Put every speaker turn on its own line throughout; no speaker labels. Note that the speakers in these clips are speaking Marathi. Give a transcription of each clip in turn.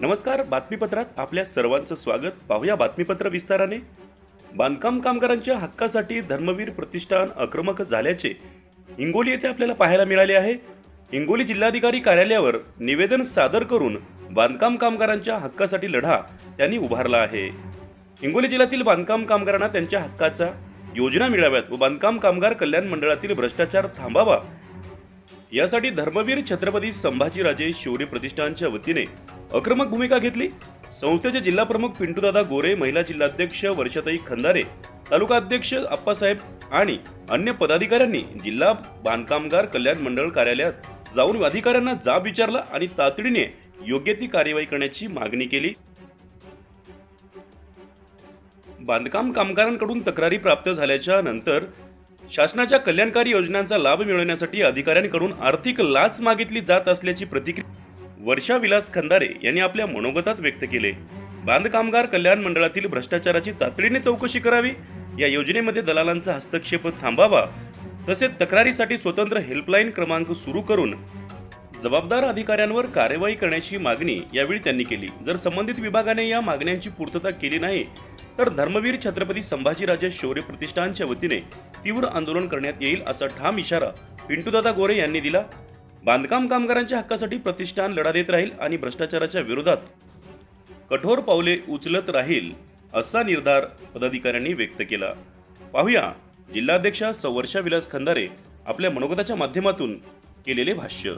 नमस्कार बातमीपत्रात आपल्या सर्वांचं स्वागत. पाहूया बातमीपत्र विस्ताराने. बांधकाम कामगारांच्या हक्कासाठी धर्मवीर प्रतिष्ठान आक्रमक झाल्याचे हिंगोली येथे आपल्याला पाहायला मिळाले आहे. हिंगोली जिल्हाधिकारी कार्यालयावर निवेदन सादर करून बांधकाम कामगारांच्या हक्कासाठी लढा त्यांनी उभारला आहे. हिंगोली जिल्ह्यातील बांधकाम कामगारांना त्यांच्या हक्काचा योजना मिळाव्यात व बांधकाम कामगार कल्याण मंडळातील भ्रष्टाचार थांबावा यासाठी धर्मवीर छत्रपती संभाजीराजे शौर्य प्रतिष्ठानच्या वतीने आक्रमक भूमिका घेतली. संस्थेचे जिल्हा प्रमुख पिंटूदादा गोरे महिला जिल्हाध्यक्ष वर्षाताई खंदारे तालुका अध्यक्ष आप्पासाहेब आणि अन्य पदाधिकाऱ्यांनी जिल्हा बांधकामगार कल्याण मंडळ कार्यालयात जाऊन अधिकाऱ्यांना जाब विचारला आणि तातडीने योग्य ती कार्यवाही करण्याची मागणी केली. बांधकाम कामगारांकडून तक्रारी प्राप्त झाल्याच्यानंतर शासनाच्या कल्याणकारी योजनांचा लाभ मिळवण्यासाठी अधिकाऱ्यांकडून आर्थिक लाच मागितली जात असल्याची प्रतिक्रिया वर्षा विलास खंदारे यांनी आपल्या मनोगतात व्यक्त केले. बांधकामगार कल्याण मंडळातील भ्रष्टाचाराची तातडीने चौकशी करावी या योजनेमध्ये दलालांचा हस्तक्षेप थांबावा तसेच तक्रारीसाठी स्वतंत्र हेल्पलाईन क्रमांक सुरू करून जबाबदार अधिकाऱ्यांवर कार्यवाही करण्याची मागणी यावेळी त्यांनी केली. जर संबंधित विभागाने या मागण्यांची पूर्तता केली नाही तर धर्मवीर छत्रपती संभाजीराजे शौर्य प्रतिष्ठानच्या वतीने तीव्र आंदोलन करण्यात येईल असा ठाम इशारा पिंटूदादा गोरे यांनी दिला. बांधकाम कामगारांच्या हक्कासाठी प्रतिष्ठान लढा देत राहील आणि भ्रष्टाचाराच्या विरोधात कठोर पावले उचलत राहील असा निर्धार पदाधिकाऱ्यांनी व्यक्त केला. पाहूया जिल्हाध्यक्षा सवर्षा विलास खंदारे आपल्या मनोगताच्या माध्यमातून केलेले भाष्य.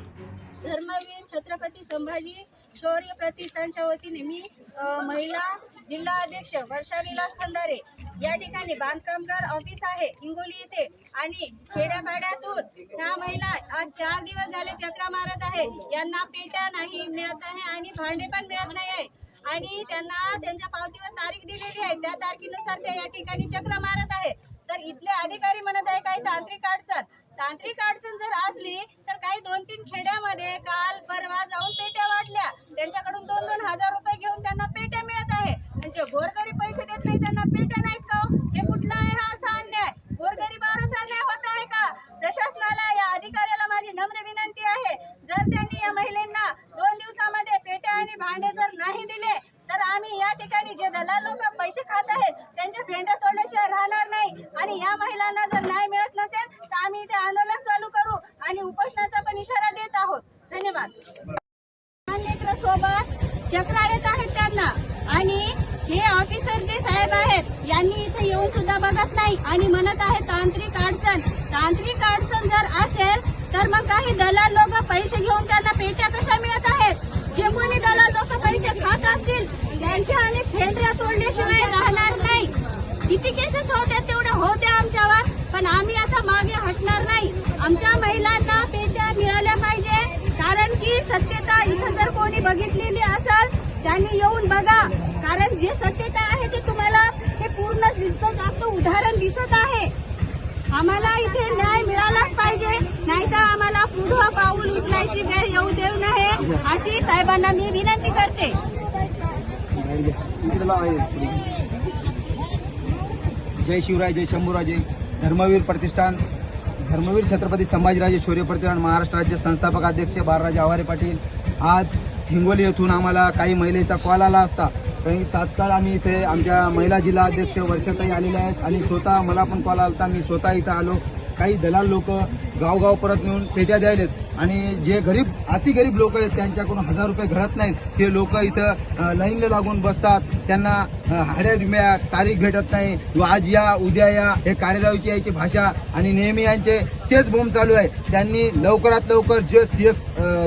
धर्मवीर छत्रपती संभाजी शौर्य प्रतिष्ठानच्या वतीने मी महिला जिल्हा अध्यक्ष वर्षा विलास खंदारे या ठिकाणी बांधकामगार ऑफिस आहे हिंगोली येथे. आणि खेड्यापाड्यातून ह्या महिला आज चार दिवस झाले चक्रा मारत आहे. यांना पेट्या नाही मिळत आहे आणि भांडे पण मिळत नाही आहे. आणि त्यांना त्यांच्या पावतीवर तारीख दिलेली आहे. त्या तारखेनुसार ते या ठिकाणी चक्र मारत आहे. तर इथले अधिकारी म्हणत आहे काही तांत्रिक अडचण. तांत्रिक अडचण जर असली तर काही दोन तीन खेड्यामध्ये काल परवा जाऊन पेट्या वाटल्या. त्यांच्याकडून दोन दोन हजार रुपये घेऊन त्यांना पेट्या मिळत आहे. म्हणजे गोरगरी पैसे देत नाही त्यांना पेट्या नाहीत का हो? हे कुठला आहे हा असा अन्याय गोरगरीबावरच अन्याय होत आहे का प्रशासनाला या अधिकाऱ्याला माझी नम्र विनंती आहे. जर त्यांनी या महिलांना दोन दिवसामध्ये पेट्या आणि भांडे जर नाही दिले तर आम्ही या ठिकाणी जे दलाल लोक पैसे खात आहेत त्यांच्या भेंड्या तोडल्याशिवाय राहणार नाही. आणि या महिलांना जर न्याय मिळत नसेल तर आम्ही इथे आंदोलन चालू करू आणि उपोषणाचा पण इशारा देत आहोत. धन्यवाद. लेकरं सोबत चक्रा येत आहेत त्यांना. आणि हे ऑफिसर जे साहेब आहेत यांनी इथे येऊन सुद्धा बघत नाही आणि म्हणत आहे तांत्रिक अडचण तांत्रिक अडचण जर असेल तर मग काही दलाल लोक पैसे घेऊन त्यांना पेट्या कशा मिळत आहेत? जे कोणी दलाल लोक पैसे खात असतील त्यांच्या आणि फेंड्या तोडल्याशिवाय राहणार नाही. किती केसेस होत्या तेवढ्या होत्या आमच्यावर पण आम्ही आता मागे हटणार नाही. आमच्या महिलांना पेट्या मिळाल्या पाहिजे कारण की सत्यता इथं जर कोणी बघितलेली असेल त्यांनी येऊन बघा. कारण जे सत्यता आहे ते तुम्हाला हे पूर्ण दिसत आपलं उदाहरण दिसत आहे आम्हाला इथे न्याय मिळालाच पाहिजे नाहीतर आम्हाला पुढं पाऊल उचलायची वेळ येऊ देऊ नये अशी साहेबांना मी विनंती करते.
जय शिवराय जय शंभूराजे. धर्मवीर प्रतिष्ठान धर्मवीर छत्रपती संभाजीराजे शौर्य प्रतिष्ठान महाराष्ट्र राज्य संस्थापक अध्यक्ष बाळराजे आवारे पाटील. आज हिंगोली येथून आम्हाला काही महिलेचा कॉल आला असता. पण तात्काळ आम्ही इथे आमच्या महिला जिल्हा अध्यक्ष वर्षाताई आलेल्या आहेत आणि स्वतः मला पण कॉल आला होता मी स्वतः इथं आलो. काही दलाल लोक गावगाव परत नेऊन पेट्या द्यायलेत. आणि जे गरीब अति गरीब लोक आहेत त्यांच्याकडून हजार रुपये घडत नाहीत. ते लोक इथं लाईनला लागून बसतात. त्यांना हाड्या विम्या तारीख भेटत नाही. आज या उद्या या हे कार्यालयाची यायची भाषा आणि नेहमी यांचे तेच बोंब चालू आहे. त्यांनी लवकरात लवकर जे सीएस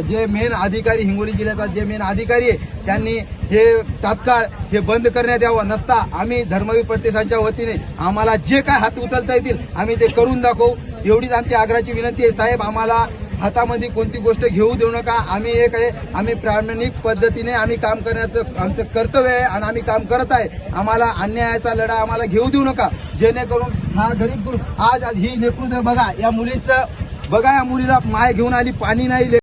जे मेन अधिकारी हिंगोली जिल्ह्याचा जे मेन अधिकारी आहे त्यांनी हे तात्काळ हे बंद करण्यात यावं. नसता आम्ही धर्मवीर प्रतिष्ठानच्या वतीने आम्हाला जे काय हात उचलता येतील आम्ही ते करून दाखवू. एवढीच आमची आग्रहाची विनंती आहे. साहेब आम्हाला हातामध्ये कोणती गोष्ट घेऊ देऊ नका. आम्ही एक आहे. आम्ही प्रामाणिक पद्धतीने आम्ही काम करण्याचं आमचं कर्तव्य आहे आणि आम्ही काम करत आहे. आम्हाला अन्यायाचा लढा आम्हाला घेऊ देऊ नका. जेणेकरून हा गरीब आज आज ही नेतृत्व बघा या मुलीचं बघा या मुलीला माय घेऊन आली पाणी नाही